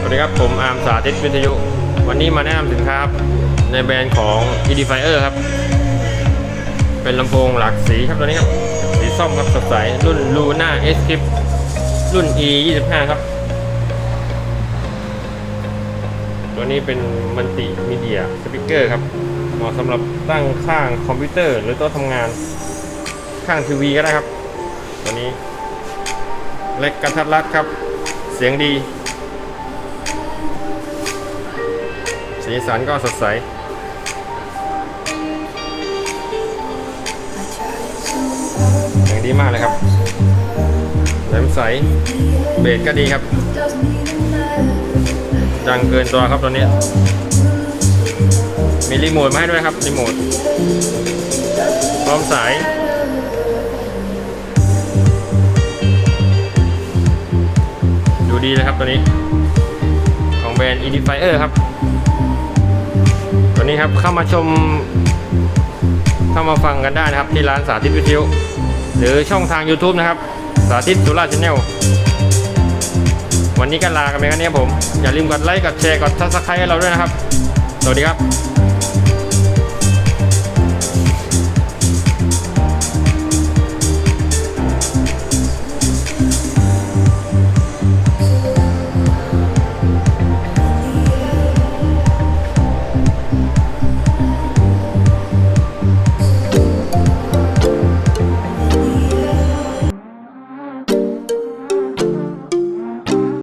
สวัสดีครับ ผมอาร์มสาธิตวิทยุ วันนี้มาแนะนำสินค้าครับในแบรนด์ของ Edifier ครับ เป็นลำโพงหลากสีครับตัวนี้ครับ สีส้มครับสดใส รุ่น Luna S Clip รุ่น E 25ครับ ตัวนี้เป็นมัลติมีเดียสปีกเกอร์ครับ เหมาะสำหรับตั้งข้างคอมพิวเตอร์ หรือโต๊ะทำงานข้างทีวีก็ได้ครับ ตัวนี้เล็กกระทัดรัดครับ เสียงดี สีสันก็สดใสเสียงดีมากเลยครับแหลมใส เบสก็ดีครับ ดังเกินตัวครับตัวนี้ มีรีโมทมาให้ด้วยครับ รีโมท พร้อมสายดูดีเลยครับตัวนี้ของแบรนด์ Edifier ครับ นี้ครับเข้ามาชม เข้ามาฟังกันได้นะครับ ที่ร้านสาธิตวิทยุหรือช่องทาง YouTube นะครับ สาธิตสุราชแนลวันนี้ก็ลากันไปกันนี้ครับผม อย่าลืมกดไลค์กดแชร์กดซับสไครต์ให้เราด้วยนะครับ สวัสดีครับ